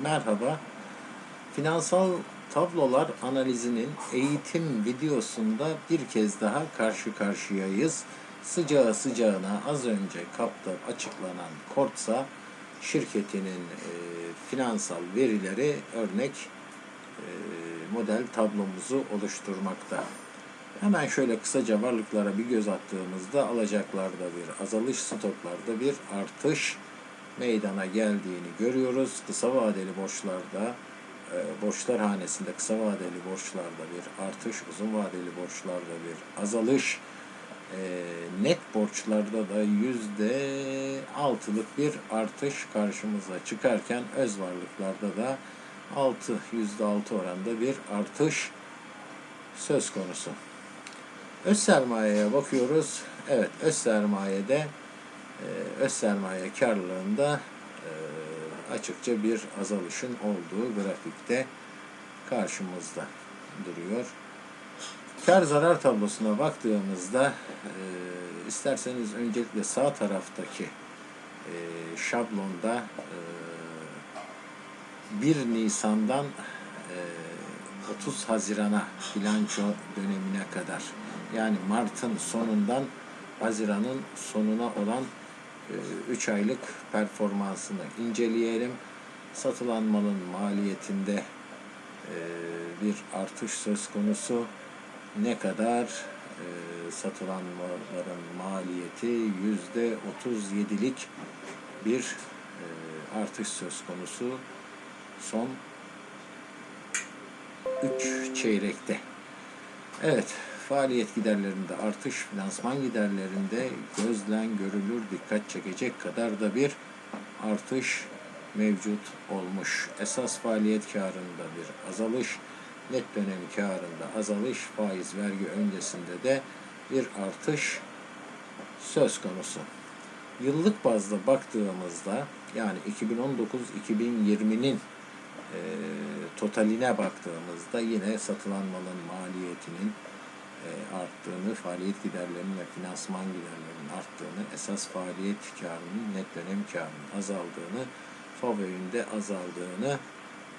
Merhaba. Finansal tablolar analizinin eğitim videosunda bir kez daha karşı karşıyayız. Sıcağı sıcağına az önce kapta açıklanan Kortsa şirketinin e, finansal verileri örnek e, model tablomuzu oluşturmakta. Hemen şöyle kısaca varlıklara bir göz attığımızda alacaklarda bir azalış, stoklarda bir artış meydana geldiğini görüyoruz. Kısa vadeli borçlarda, e, borçlar hanesinde kısa vadeli borçlarda bir artış, uzun vadeli borçlarda bir azalış, e, net borçlarda da yüzde altılık bir artış karşımıza çıkarken öz varlıklarda da 6 yüzde altı oranda bir artış söz konusu. Öz sermayeye bakıyoruz. Evet, öz sermayede öz sermaye karlılığında e, açıkça bir azalışın olduğu grafikte karşımızda duruyor. Kar zarar tablosuna baktığımızda e, isterseniz öncelikle sağ taraftaki e, şablonda e, 1 Nisan'dan e, 30 Haziran'a bilanço dönemine kadar yani Mart'ın sonundan Haziran'ın sonuna olan 3 aylık performansını inceleyelim. Satılan malın maliyetinde e, bir artış söz konusu. Ne kadar e, satılan malların maliyeti yüzde 37'lik bir e, artış söz konusu son 3 çeyrekte. Evet, faaliyet giderlerinde artış, finansman giderlerinde gözlen görülür dikkat çekecek kadar da bir artış mevcut olmuş. Esas faaliyet karında bir azalış, net dönem karında azalış, faiz vergi öncesinde de bir artış söz konusu. Yıllık bazda baktığımızda yani 2019-2020'nin e, totaline baktığımızda yine satılan malın maliyetinin arttığını, faaliyet giderlerinin ve finansman giderlerinin arttığını, esas faaliyet karının, net dönem karının azaldığını, FAVÖK'ün de azaldığını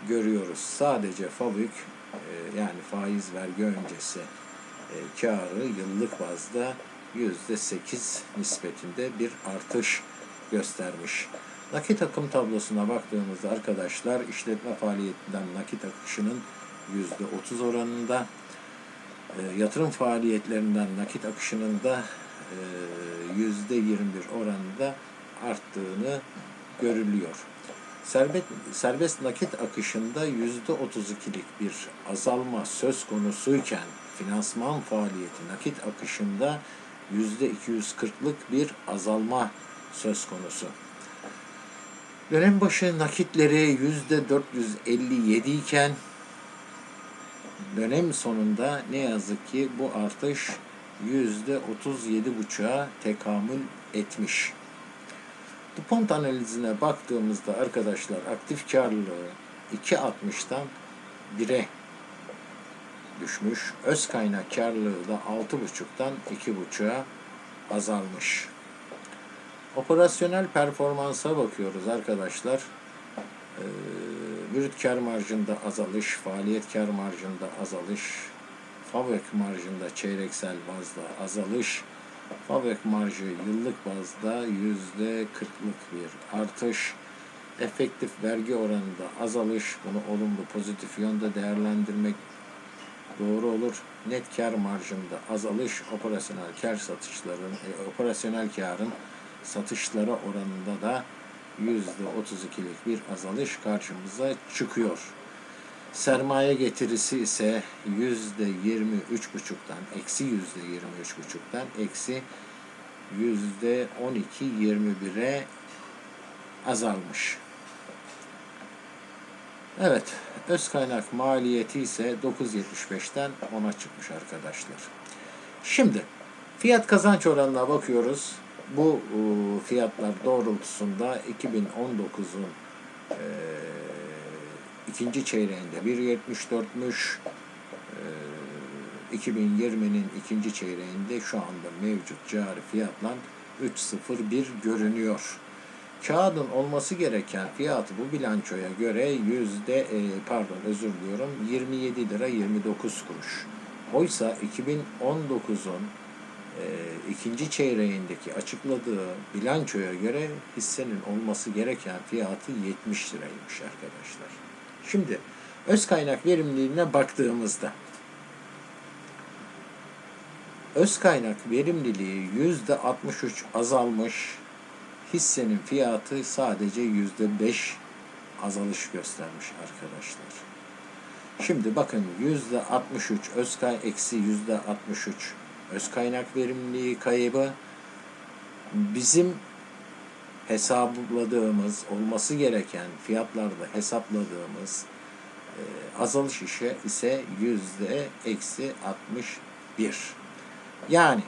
görüyoruz. Sadece FAVÖK e, yani faiz vergi öncesi e, karı yıllık bazda yüzde sekiz nispetinde bir artış göstermiş. Nakit akım tablosuna baktığımızda arkadaşlar işletme faaliyetinden nakit akışının yüzde otuz oranında e, yatırım faaliyetlerinden nakit akışının da e, yüzde 21 oranında arttığını görülüyor. Serbest, serbest nakit akışında yüzde 32'lik bir azalma söz konusuyken finansman faaliyeti nakit akışında yüzde 240'lık bir azalma söz konusu. Dönem başı nakitleri yüzde 457 iken dönem sonunda ne yazık ki bu artış yüzde 37,5'a tekamül etmiş. DuPont analizine baktığımızda arkadaşlar aktif karlılığı 2.60'dan 1'e düşmüş. Öz kaynak karlılığı da 6.5'tan 2.5'a azalmış. Operasyonel performansa bakıyoruz arkadaşlar. Ee, brüt kar marjında azalış, faaliyet kar marjında azalış, FAVÖK marjında çeyreksel bazda azalış, FAVÖK marjı yıllık bazda yüzde kırklık bir artış, efektif vergi oranında azalış, bunu olumlu pozitif yönde değerlendirmek doğru olur. Net kar marjında azalış, operasyonel kar satışların, e, operasyonel karın satışlara oranında da %32'lik bir azalış karşımıza çıkıyor. Sermaye getirisi ise %23,5'tan eksi %23,5'tan eksi %12,21'e azalmış. Evet, öz kaynak maliyeti ise 9.75'ten 10'a çıkmış arkadaşlar. Şimdi fiyat kazanç oranına bakıyoruz bu e, fiyatlar doğrultusunda 2019'un e, ikinci çeyreğinde 1.74'müş e, 2020'nin ikinci çeyreğinde şu anda mevcut cari fiyatla 3.01 görünüyor. kağıdın olması gereken fiyatı bu bilançoya göre yüzde e, pardon özür diliyorum 27 lira 29 kuruş. Oysa 2019'un e, ikinci çeyreğindeki açıkladığı bilançoya göre hissenin olması gereken fiyatı 70 liraymış arkadaşlar. Şimdi öz kaynak verimliliğine baktığımızda öz kaynak verimliliği yüzde 63 azalmış, hissenin fiyatı sadece yüzde 5 azalış göstermiş arkadaşlar. Şimdi bakın yüzde 63 öz kay eksi yüzde 63 öz kaynak verimliliği kaybı bizim hesapladığımız olması gereken fiyatlarda hesapladığımız e, azalış işe ise yüzde eksi 61. Yani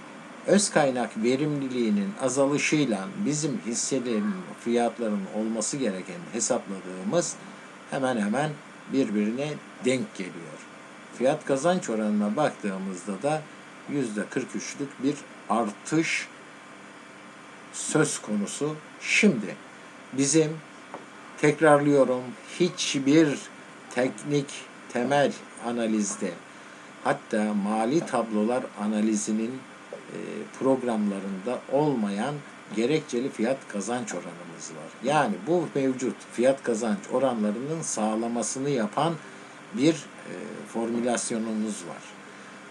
öz kaynak verimliliğinin azalışıyla bizim hisselerin fiyatların olması gereken hesapladığımız hemen hemen birbirine denk geliyor. Fiyat kazanç oranına baktığımızda da 43'lük bir artış söz konusu. Şimdi bizim tekrarlıyorum hiçbir teknik temel analizde hatta mali tablolar analizinin e, programlarında olmayan gerekçeli fiyat kazanç oranımız var. Yani bu mevcut fiyat kazanç oranlarının sağlamasını yapan bir e, formülasyonumuz var.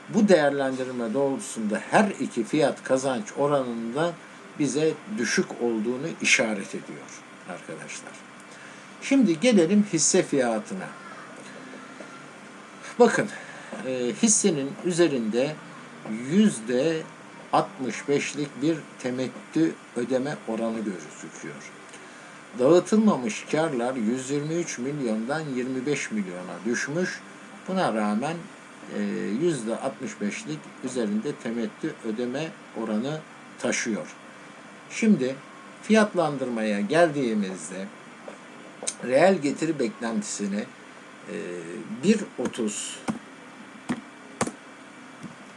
Bu değerlendirme doğrultusunda her iki fiyat kazanç oranında bize düşük olduğunu işaret ediyor arkadaşlar. Şimdi gelelim hisse fiyatına. Bakın e, hissenin üzerinde yüzde 65'lik bir temettü ödeme oranı gözüküyor. Dağıtılmamış karlar 123 milyondan 25 milyona düşmüş. Buna rağmen yüzde 65'lik üzerinde temettü ödeme oranı taşıyor. Şimdi fiyatlandırmaya geldiğimizde reel getiri beklentisini e, 1.30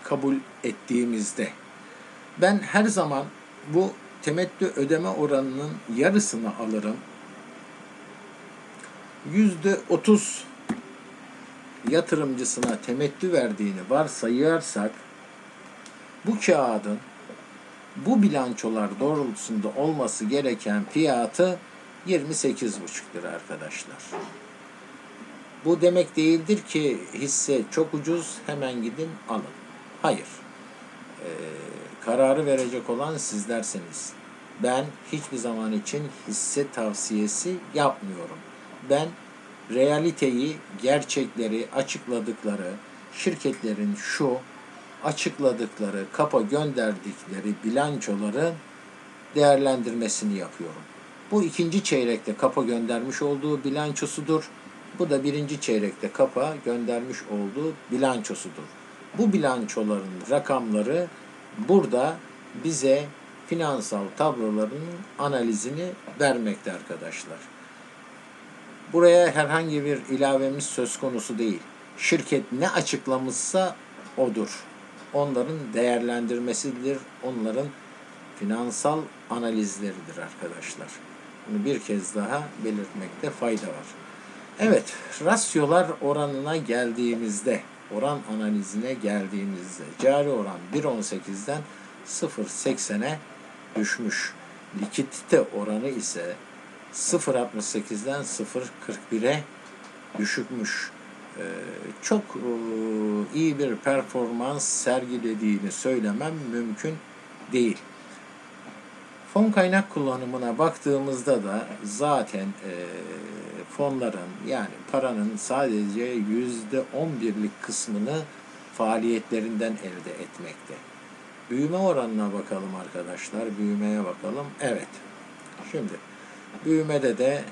kabul ettiğimizde ben her zaman bu temettü ödeme oranının yarısını alırım. Yüzde otuz yatırımcısına temettü verdiğini varsayarsak bu kağıdın bu bilançolar doğrultusunda olması gereken fiyatı 28,5 lira arkadaşlar. Bu demek değildir ki hisse çok ucuz hemen gidin alın. Hayır. Ee, kararı verecek olan sizlersiniz. Ben hiçbir zaman için hisse tavsiyesi yapmıyorum. Ben realiteyi, gerçekleri açıkladıkları şirketlerin şu açıkladıkları, kapa gönderdikleri bilançoların değerlendirmesini yapıyorum. Bu ikinci çeyrekte kapa göndermiş olduğu bilançosudur. Bu da birinci çeyrekte kapa göndermiş olduğu bilançosudur. Bu bilançoların rakamları burada bize finansal tabloların analizini vermekte arkadaşlar. Buraya herhangi bir ilavemiz söz konusu değil. Şirket ne açıklamışsa odur. Onların değerlendirmesidir, onların finansal analizleridir arkadaşlar. Bunu bir kez daha belirtmekte fayda var. Evet, rasyolar oranına geldiğimizde, oran analizine geldiğimizde cari oran 1.18'den 0.80'e düşmüş. Likidite oranı ise 0.68'den 0.41'e düşükmüş. Ee, çok e, iyi bir performans sergilediğini söylemem mümkün değil. Fon kaynak kullanımına baktığımızda da zaten e, fonların yani paranın sadece yüzde on birlik kısmını faaliyetlerinden elde etmekte. Büyüme oranına bakalım arkadaşlar. Büyümeye bakalım. Evet. Şimdi büyümede de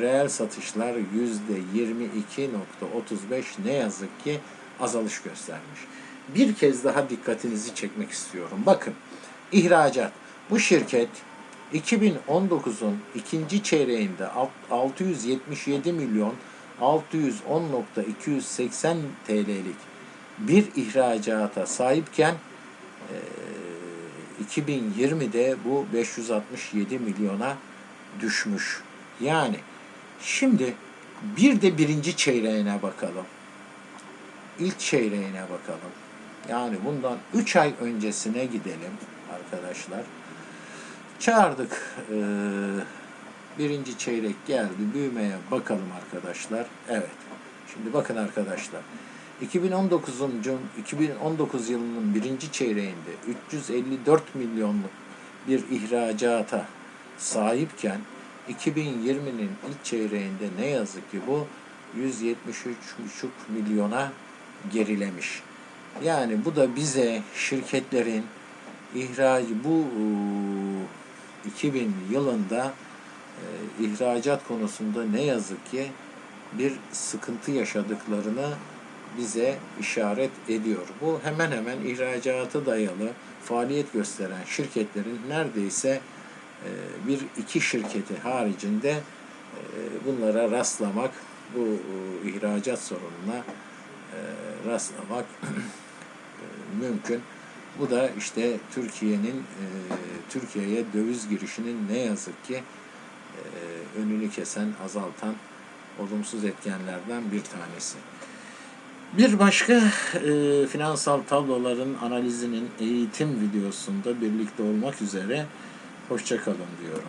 reel satışlar yüzde 22.35 ne yazık ki azalış göstermiş. Bir kez daha dikkatinizi çekmek istiyorum. Bakın ihracat. Bu şirket 2019'un ikinci çeyreğinde 677 milyon 610.280 TL'lik bir ihracata sahipken 2020'de bu 567 milyona düşmüş. Yani şimdi bir de birinci çeyreğine bakalım. İlk çeyreğine bakalım. Yani bundan 3 ay öncesine gidelim arkadaşlar. Çağırdık. eee, birinci çeyrek geldi. Büyümeye bakalım arkadaşlar. Evet. Şimdi bakın arkadaşlar. 2019'un 2019 yılının birinci çeyreğinde 354 milyonluk bir ihracata sahipken 2020'nin ilk çeyreğinde ne yazık ki bu 173,5 milyona gerilemiş. Yani bu da bize şirketlerin ihracı bu e, 2000 yılında e, ihracat konusunda ne yazık ki bir sıkıntı yaşadıklarını bize işaret ediyor. Bu hemen hemen ihracata dayalı faaliyet gösteren şirketlerin neredeyse e, bir iki şirketi haricinde e, bunlara rastlamak, bu e, ihracat sorununa e, rastlamak mümkün. Bu da işte Türkiye'nin Türkiye'ye döviz girişinin ne yazık ki önünü kesen, azaltan olumsuz etkenlerden bir tanesi. Bir başka e, finansal tabloların analizinin eğitim videosunda birlikte olmak üzere hoşçakalın diyorum.